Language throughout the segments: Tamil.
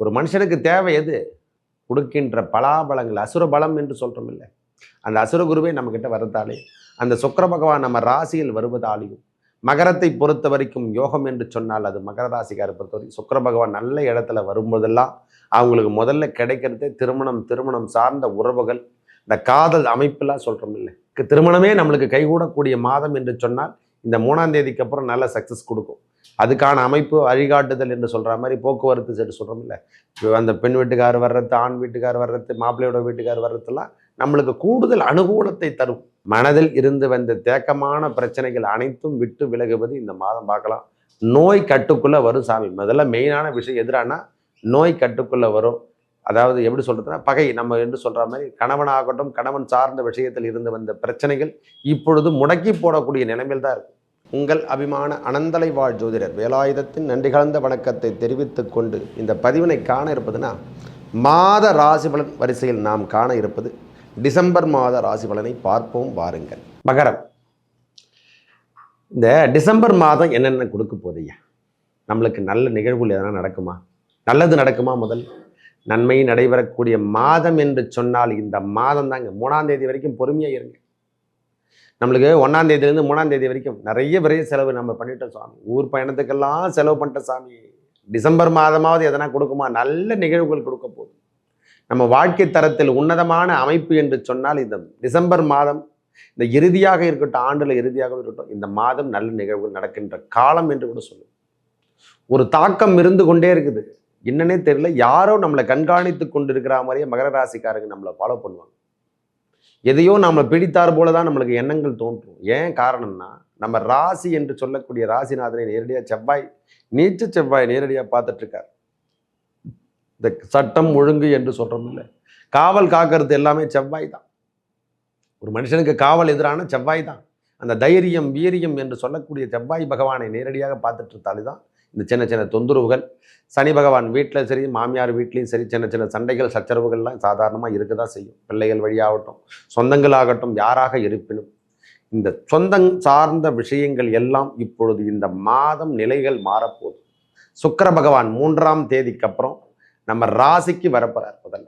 ஒரு மனுஷனுக்கு தேவை எது? கொடுக்கின்ற பலாபலங்கள் அசுர பலம் என்று சொல்கிறோம் இல்லை. அந்த அசுர குருவே நம்மக்கிட்ட வரத்தாலே அந்த சுக்கிர பகவான் நம்ம ராசியில் வருவதாலையும் மகரத்தை பொறுத்த வரைக்கும் யோகம் என்று சொன்னால் அது மகர ராசிக்காரை பொறுத்த வரைக்கும் சுக்கிர பகவான் நல்ல இடத்துல வரும்போதெல்லாம் அவங்களுக்கு முதல்ல கிடைக்கிறதே திருமணம் திருமணம் சார்ந்த உறவுகள். இந்த காதல் அமைப்பெல்லாம் சொல்கிறோம் இல்லை. திருமணமே நம்மளுக்கு கைகூடக்கூடிய மாதம் என்று சொன்னால் இந்த மூணாம் தேதிக்கு அப்புறம் நல்ல சக்ஸஸ் கொடுக்கும். அதுக்கான அமைப்பு வழிகாட்டுதல் என்று சொல்கிற மாதிரி போக்குவரத்து சரி சொல்கிறோம் இல்லை? அந்த பெண் வீட்டுக்கார் வர்றது ஆண் வீட்டுக்கார் வர்றது மாப்பிள்ளையோட வீட்டுக்கார் வர்றதுலாம் நம்மளுக்கு கூடுதல் அனுகூலத்தை தரும். மனதில் இருந்து வந்த தேக்கமான பிரச்சனைகள் அனைத்தும் விட்டு விலகுவது இந்த மாதம் பார்க்கலாம். நோய் கட்டுக்குள்ளே வரும் சாமி. முதல்ல மெயினான விஷயம் எதிரானா நோய் கட்டுக்குள்ளே வரும். அதாவது எப்படி சொல்கிறதுனா பகை நம்ம என்று சொல்கிற மாதிரி கணவனாகட்டும் கணவன் சார்ந்த விஷயத்தில் இருந்து வந்த பிரச்சனைகள் இப்பொழுது முடக்கி போடக்கூடிய நிலைமையில் தான் இருக்குது உங்கள் அபிமான அனந்தலை வாழ் ஜோதிடர் வேலாயுதத்தின் நன்றி கலந்த வணக்கத்தை தெரிவித்துக் கொண்டு இந்த பதிவினை காண இருப்பதுன்னா மாத ராசி பலன் வரிசையில் நாம் காண இருப்பது டிசம்பர் மாத ராசி பலனை பார்ப்போம் வாருங்கள். மகரம். இந்த டிசம்பர் மாதம் என்னென்ன கொடுக்க போதையா நம்மளுக்கு நல்ல நிகழ்வுகள் எதனா நடக்குமா? நல்லது நடக்குமா முதல்? நன்மை நடைபெறக்கூடிய மாதம் என்று சொன்னால் இந்த மாதம் தாங்க. மூணாம் தேதி வரைக்கும் பொறுமையாக இருங்க. நம்மளுக்கு ஒன்றாந்தேதியிலேருந்து மூணாந்தேதி வரைக்கும் நிறைய விரைய செலவு நம்ம பண்ணிட்டோம் சாமி ஊர் பயணத்துக்கெல்லாம் செலவு பண்ணிட்ட சாமி டிசம்பர் மாதமாவது எதனா கொடுக்குமா? நல்ல நிகழ்வுகள் கொடுக்க போகுது. நம்ம வாழ்க்கை தரத்தில் உன்னதமான அமைப்பு என்று சொன்னால் இந்த டிசம்பர் மாதம் இந்த இறுதியாக இருக்கட்டும் ஆண்டுல இறுதியாக இருக்கட்டும் இந்த மாதம் நல்ல நிகழ்வுகள் நடக்கின்ற காலம் என்று கூட சொல்லும் ஒரு தாக்கம் இருந்து கொண்டே இருக்குது. என்னன்னே தெரியல. யாரோ நம்மளை கண்காணித்து கொண்டு இருக்கிற மாதிரியே மகர ராசிக்காரங்க நம்மளை ஃபாலோ பண்ணுவாங்க. எதையோ நம்மளை பிடித்தார் போல தான் நம்மளுக்கு எண்ணங்கள் தோன்றும். ஏன் காரணம்னா நம்ம ராசி என்று சொல்லக்கூடிய ராசிநாதனை நேரடியாக செவ்வாய் நீச்ச செவ்வாய் நேரடியாக பார்த்துட்ருக்கார். இந்த சட்டம் ஒழுங்கு என்று சொல்றோம் இல்லை காவல் காக்கிறது எல்லாமே செவ்வாய் தான் ஒரு மனுஷனுக்கு காவல் எதிரான செவ்வாய் தான் அந்த தைரியம் வீரியம் என்று சொல்லக்கூடிய செவ்வாய் பகவானை நேரடியாக பார்த்துட்டு இருந்தாலே தான் இந்த சின்ன சின்ன தொந்தரவுகள். சனி பகவான் வீட்டில் சரி மாமியார் வீட்லேயும் சரி சின்ன சின்ன சண்டைகள் சச்சரவுகள்லாம் சாதாரணமாக இருக்க தான் செய்யும். பிள்ளைகள் வழியாகட்டும் சொந்தங்களாகட்டும் யாராக இருப்பினும். இந்த சொந்தம் சார்ந்த விஷயங்கள் எல்லாம் இப்பொழுது இந்த மாதம் நிலைகள் மாறப்போகுது. சுக்கர பகவான் மூன்றாம் தேதிக்கு அப்புறம் நம்ம ராசிக்கு வரப்போகிறார் முதல்ல.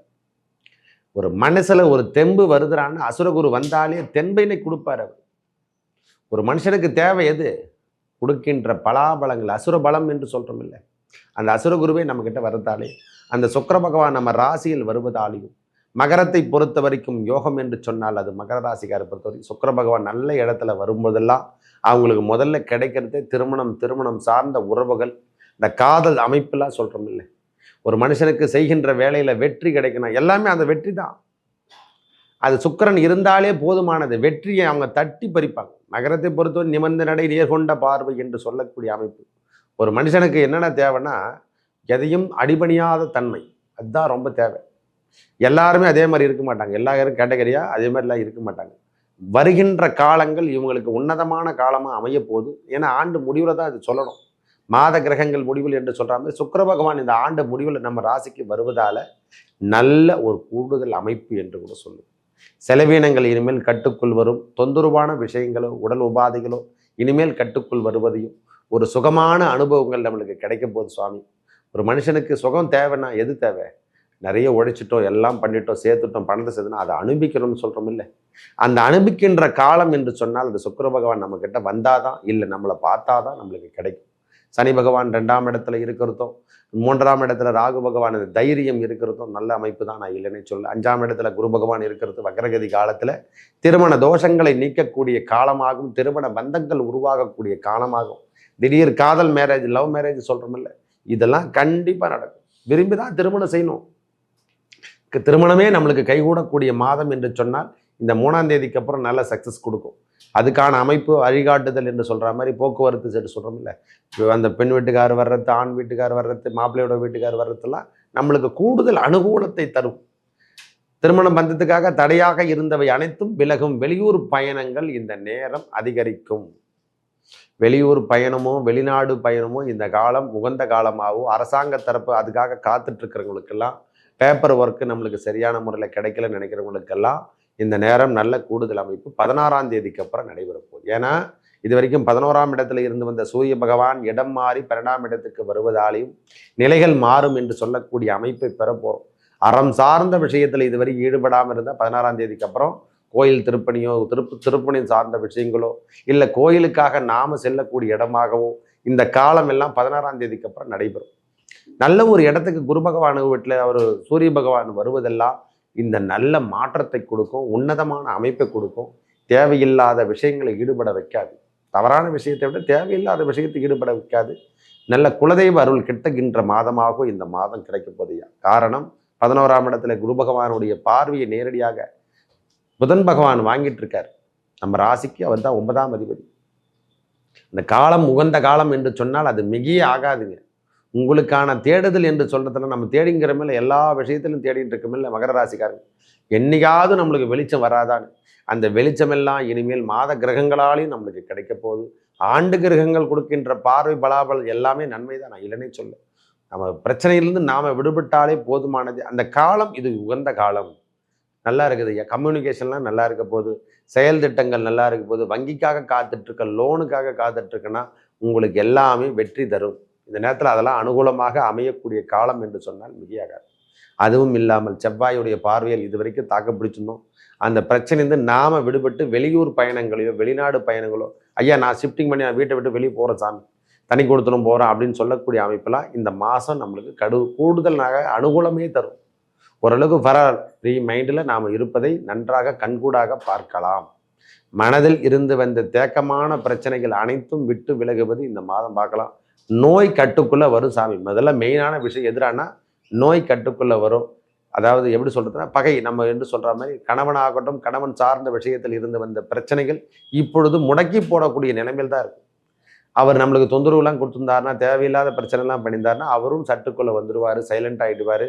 ஒரு மனசில் ஒரு தெம்பு வருதுறான்னு அசுரகுரு வந்தாலே தென்பைனை கொடுப்பார் அவர். ஒரு மனுஷனுக்கு தேவை எது? கொடுக்கின்ற பலாபலங்கள் அசுர பலம் என்று சொல்கிறோம் இல்லை. அந்த அசுரகுருவே நம்மக்கிட்ட வரத்தாலே அந்த சுக்கிர பகவான் நம்ம ராசியில் வருவதாலையும் மகரத்தை பொறுத்த வரைக்கும் யோகம் என்று சொன்னால் அது மகர ராசிக்காரை பொறுத்த வரைக்கும் சுக்கிர பகவான் நல்ல இடத்துல வரும்போதெல்லாம் அவங்களுக்கு முதல்ல கிடைக்கிறதே திருமணம் திருமணம் சார்ந்த உறவுகள். இந்த காதல் அமைப்பெல்லாம் சொல்கிறோம் இல்லை. ஒரு மனுஷனுக்கு செய்கின்ற வேலையில் வெற்றி கிடைக்கணும். எல்லாமே அந்த வெற்றி தான் அது சுக்கிரன் இருந்தாலே போதுமானது. வெற்றியை அவங்க தட்டி பறிப்பாங்க. நகரத்தை பொறுத்தவரை நிமிர்ந்த நடை நேர்கொண்ட பார்வை என்று சொல்லக்கூடிய அமைப்பு. ஒரு மனுஷனுக்கு என்னென்ன தேவைன்னா எதையும் அடிபணியாத தன்மை. அதுதான் ரொம்ப தேவை. எல்லாருமே அதே மாதிரி இருக்க மாட்டாங்க. எல்லா கேட்டகரியா அதே மாதிரிலாம் இருக்க மாட்டாங்க. வருகின்ற காலங்கள் இவங்களுக்கு உன்னதமான காலமாக அமைய போகுது. ஏன்னா ஆண்டு முடிவில் தான் இது சொல்லணும். மாத கிரகங்கள் முடிவில் என்று சொல்கிற மாதிரி சுக்கிர பகவான் இந்த ஆண்டு முடிவில் நம்ம ராசிக்கு வருவதால் நல்ல ஒரு கூடுதல் அமைப்பு என்று கூட சொல்லும் செலவீனங்கள் இனிமேல் கட்டுக்குள் வரும். தொந்தரவான விஷயங்களோ உடல் உபாதைகளோ இனிமேல் கட்டுக்குள் வருவதையும் ஒரு சுகமான அனுபவங்கள் நம்மளுக்கு கிடைக்க போகுது சுவாமி ஒரு மனுஷனுக்கு சுகம் தேவைன்னா எது தேவை? நிறைய உழைச்சிட்டோம் எல்லாம் பண்ணிட்டோம் சேர்த்துட்டோம் பணத்தை சேர்த்துனா அதை அனுபவிக்கணும்னு சொல்கிறோம் இல்லை. அந்த அனுபவிக்கின்ற காலம் என்று சொன்னால் அந்த சுக்கர பகவான் நம்மக்கிட்ட வந்தாதான் இல்லை நம்மளை பார்த்தாதான் நம்மளுக்கு கிடைக்கும். சனி பகவான் ரெண்டாம் இடத்துல இருக்கிறதும் மூன்றாம் இடத்துல ராகு பகவான் தைரியம் இருக்கிறதும் நல்ல அமைப்பு தான் நான் இல்லைன்னு சொல்ல அஞ்சாம் இடத்துல குரு பகவான் இருக்கிறது வக்ரகதி காலத்தில் திருமண தோஷங்களை நீக்கக்கூடிய காலமாகும் திருமண பந்தங்கள் உருவாகக்கூடிய காலமாகும். திடீர் காதல் மேரேஜ் லவ் மேரேஜ் சொல்கிறோமில்ல இதெல்லாம் கண்டிப்பாக நடக்கும். விரும்பி தான் திருமணம் செய்யணும். திருமணமே நம்மளுக்கு கைகூடக்கூடிய மாதம் என்று சொன்னால் இந்த மூணாம் தேதிக்கு அப்புறம் நல்ல சக்ஸஸ் கொடுக்கும். அதுக்கான அமைப்பு வழிகாட்டுதல் என்று சொல்கிற மாதிரி போக்குவரத்து சரி சொல்கிறோம் இல்லை? அந்த பெண் வீட்டுக்கார் வர்றது ஆண் வீட்டுக்கார் வர்றது மாப்பிள்ளையோட வீட்டுக்கார் வர்றதுலாம் நம்மளுக்கு கூடுதல் அனுகூலத்தை தரும். திருமண பந்தத்துக்காக தடையாக இருந்தவை அனைத்தும் விலகும். வெளியூர் பயணங்கள் இந்த நேரம் அதிகரிக்கும். வெளியூர் பயணமோ வெளிநாடு பயணமோ இந்த காலம் உகந்த காலமாகவும் அரசாங்க தரப்பு அதுக்காக காத்துட்ருக்கிறவங்களுக்கெல்லாம் பேப்பர் ஒர்க்கு நம்மளுக்கு சரியான முறையில் கிடைக்கலன்னு நினைக்கிறவங்களுக்கெல்லாம் இந்த நேரம் நல்ல கூடுதல் அமைப்பு பதினாறாம் தேதிக்கு அப்புறம் நடைபெறும் போகுது. ஏன்னா இது வரைக்கும் பதினோராம் இடத்துல இருந்து வந்த சூரிய பகவான் இடம் மாறி பன்னெண்டாம் இடத்துக்கு வருவதாலையும் நிலைகள் மாறும் என்று சொல்லக்கூடிய அமைப்பை பெறப்போகிறோம் அறம் சார்ந்த விஷயத்தில் இதுவரை ஈடுபடாமல் இருந்தால் பதினாறாம் தேதிக்கு அப்புறம் கோயில் திருப்பணியோ திருப்பு திருப்பணி சார்ந்த விஷயங்களோ இல்லை கோயிலுக்காக நாம செல்லக்கூடிய இடமாகவோ இந்த காலம் எல்லாம் பதினாறாம் தேதிக்கு அப்புறம் நடைபெறும். நல்ல ஒரு இடத்துக்கு குரு பகவான் வீட்டில் அவர் சூரிய பகவான் வருவதெல்லாம் இந்த நல்ல மாற்றத்தை கொடுக்கும் உன்னதமான அமைப்பை கொடுக்கும். தேவையில்லாத விஷயங்களை ஈடுபட வைக்காது. தவறான விஷயத்தை விட தேவையில்லாத விஷயத்தை ஈடுபட வைக்காது. நல்ல குலதெய்வ அருள் கிட்டகின்ற மாதமாகவும் இந்த மாதம் கிடைக்க போதையா காரணம் பதினோராம் இடத்துல குரு பகவானுடைய பார்வையை நேரடியாக புதன் பகவான் வாங்கிட்டு இருக்கார். நம்ம ராசிக்கு அவர் தான் ஒன்பதாம் அதிபதி. இந்த காலம் உகந்த காலம் என்று சொன்னால் அது மிகியே ஆகாதுங்க. உங்களுக்கான தேடுதல் என்று சொல்றதுல நம்ம தேடிங்கிறமில்ல எல்லா விஷயத்திலும் தேடிட்டு இருக்கமில்ல மகர ராசிக்காரங்க. என்னைக்காவது நம்மளுக்கு வெளிச்சம் வராதான்னு. அந்த வெளிச்சமெல்லாம் இனிமேல் மாத கிரகங்களாலையும் நம்மளுக்கு கிடைக்க போகுது. ஆண்டு கிரகங்கள் கொடுக்கின்ற பார்வை பலாபல் எல்லாமே நன்மை தான் நான் இல்லைன்னே சொல்ல நம்ம பிரச்சனையிலிருந்து நாம் விடுபட்டாலே போதுமானது. அந்த காலம் இது உகந்த காலம். நல்லா இருக்குது. ஐயா கம்யூனிகேஷன்லாம் நல்லா இருக்க போகுது. செயல் திட்டங்கள் நல்லா இருக்க போகுது. வங்கிக்காக காத்துட்ருக்க லோனுக்காக காத்துட்ருக்குன்னா உங்களுக்கு எல்லாமே வெற்றி தரும். இந்த நேரத்தில் அதெல்லாம் அனுகூலமாக அமையக்கூடிய காலம் என்று சொன்னால் மிகையாகாது. அதுவும் இல்லாமல் செவ்வாயுடைய பார்வையில் இது வரைக்கும் தாக்க பிடிச்சிருந்தோம். அந்த பிரச்சனைந்து நாம் விடுபட்டு வெளியூர் பயணங்களையோ வெளிநாடு பயணங்களோ ஐயா நான் ஷிஃப்டிங் பண்ணி நான் வீட்டை விட்டு வெளியே போகிறேன் சாமி. தனி கொடுத்துடும் போகிறேன் அப்படின்னு சொல்லக்கூடிய அமைப்பெல்லாம் இந்த மாதம் நம்மளுக்கு கடு கூடுதலாக அனுகூலமே தரும். ஓரளவுக்கு வர ஃப்ரீ மைண்டில் நாம் இருப்பதை நன்றாக கண்கூடாக பார்க்கலாம். மனதில் இருந்து வந்த தேக்கமான பிரச்சனைகள் அனைத்தும் விட்டு விலகுவது இந்த மாதம் பார்க்கலாம். நோய் கட்டுக்குள்ளே வரும் சாமி. முதல்ல மெயினான விஷயம் எதிரானா நோய் கட்டுக்குள்ளே வரும். அதாவது எப்படி சொல்கிறதுனா பகை நம்ம என்று சொல்கிற மாதிரி கணவனாகட்டும் கணவன் சார்ந்த விஷயத்தில் இருந்து வந்த பிரச்சனைகள் இப்பொழுது முடக்கி போடக்கூடிய நிலைமையில் தான் இருக்கும் அவர் நம்மளுக்கு தொந்தரவுலாம் கொடுத்துருந்தாருன்னா தேவையில்லாத பிரச்சனைலாம் பண்ணியிருந்தாருன்னா அவரும் சட்டுக்குள்ளே வந்துடுவார் சைலண்ட் ஆகிடுவார்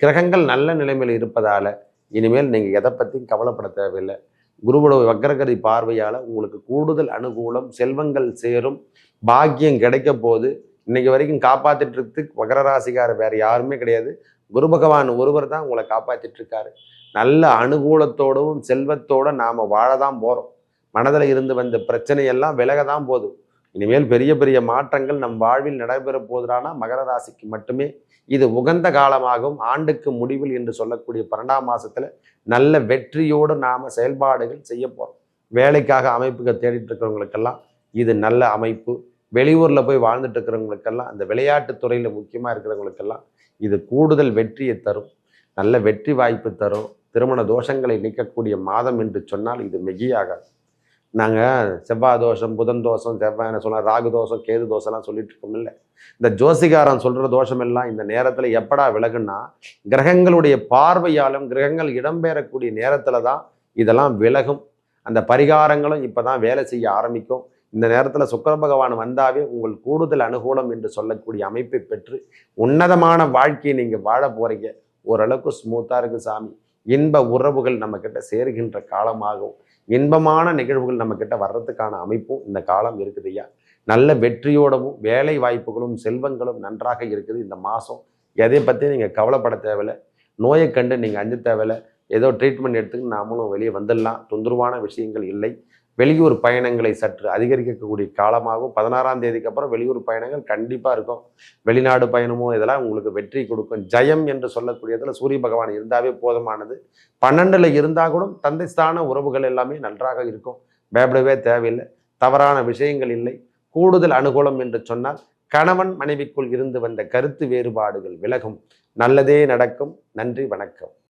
கிரகங்கள் நல்ல நிலைமையில் இருப்பதால் இனிமேல் நீங்கள் எதை பற்றியும் கவலைப்பட தேவையில்லை. குருவோட வக்கரகரி பார்வையால் உங்களுக்கு கூடுதல் அனுகூலம் செல்வங்கள் சேரும் பாக்கியம் கிடைக்க போது இன்னைக்கு வரைக்கும் காப்பாற்றிட்டு மகர வேறு வேற யாருமே கிடையாது. குரு பகவான் ஒருவர் தான் உங்களை காப்பாற்றிட்டு இருக்காரு. நல்ல அனுகூலத்தோடவும் செல்வத்தோட நாம வாழதான் போறோம். மனதில் இருந்து வந்த பிரச்சனையெல்லாம் விலக தான் போதும் இனிமேல் பெரிய பெரிய மாற்றங்கள் நம் வாழ்வில் நடைபெற போதுடானா மகர ராசிக்கு மட்டுமே. இது உகந்த காலமாகும். ஆண்டுக்கு முடிவில் என்று சொல்லக்கூடிய பன்னெண்டாம் மாசத்துல நல்ல வெற்றியோடு நாம செயல்பாடுகள் செய்ய போறோம். வேலைக்காக அமைப்புக்கு தேடிட்டு இருக்கிறவங்களுக்கெல்லாம் இது நல்ல அமைப்பு. வெளியூர்ல போய் வாழ்ந்துட்டு இருக்கிறவங்களுக்கெல்லாம் அந்த விளையாட்டு துறையில முக்கியமா இருக்கிறவங்களுக்கெல்லாம் இது கூடுதல் வெற்றியை தரும். நல்ல வெற்றி வாய்ப்பு தரும். திருமண தோஷங்களை நீக்கக்கூடிய மாதம் என்று சொன்னால் இது மிகியாகாது. நாங்கள் செவ்வாய் தோஷம் புதன் தோஷம் செவ்வாய் என்ன சொன்னால் ராகு தோஷம் கேது தோஷம்லாம் சொல்லிட்டு இருக்கோம்ல இந்த ஜோசிகாரன் சொல்கிற தோஷம் எல்லாம் இந்த நேரத்தில் எப்படா விலகுன்னா கிரகங்களுடைய பார்வையாலும் கிரகங்கள் இடம்பெறக்கூடிய நேரத்தில் தான் இதெல்லாம் விலகும். அந்த பரிகாரங்களும் இப்போ தான் வேலை செய்ய ஆரம்பிக்கும். இந்த நேரத்தில் சுக்கர பகவான் வந்தாவே உங்கள் கூடுதல் அனுகூலம் என்று சொல்லக்கூடிய அமைப்பை பெற்று உன்னதமான வாழ்க்கையை நீங்கள் வாழ போகிறீங்க ஓரளவுக்கு ஸ்மூத்தாக இருக்குது சாமி. இன்ப உறவுகள் நம்மக்கிட்ட சேர்கின்ற சேருகின்ற இன்பமான நிகழ்வுகள் நம்ம கிட்ட வர்றதுக்கான அமைப்பும் இந்த காலம் இருக்குது ஐயா. நல்ல வெற்றியோடவும் வேலை வாய்ப்புகளும் செல்வங்களும் நன்றாக இருக்குது இந்த மாதம் எதை பற்றி நீங்கள் கவலைப்பட தேவையில்லை. நோயை கண்டு நீங்கள் அஞ்சு தேவையில்லை. ஏதோ ட்ரீட்மெண்ட் எடுத்துக்கிட்டு நாமளும் வெளியே வந்துடலாம். தொந்தரவான விஷயங்கள் இல்லை. வெளியூர் பயணங்களை சற்று அதிகரிக்கக்கூடிய காலமாகும். பதினாறாம் தேதிக்கு அப்புறம் வெளியூர் பயணங்கள் கண்டிப்பாக இருக்கும். வெளிநாடு பயணமோ இதெல்லாம் உங்களுக்கு வெற்றி கொடுக்கும். ஜெயம் என்று சொல்லக்கூடியதில் சூரிய பகவான் இருந்தாவே போதுமானது. பன்னெண்டில் இருந்தால் கூட தந்தை ஸ்தான உறவுகள் எல்லாமே நன்றாக இருக்கும். பயப்படவே தேவையில்லை. தவறான விஷயங்கள் இல்லை. கூடுதல் அனுகூலம் என்று சொன்னால் கணவன் மனைவிக்குள் இருந்து வந்த கருத்து வேறுபாடுகள் விலகும். நல்லதே நடக்கும். நன்றி வணக்கம்.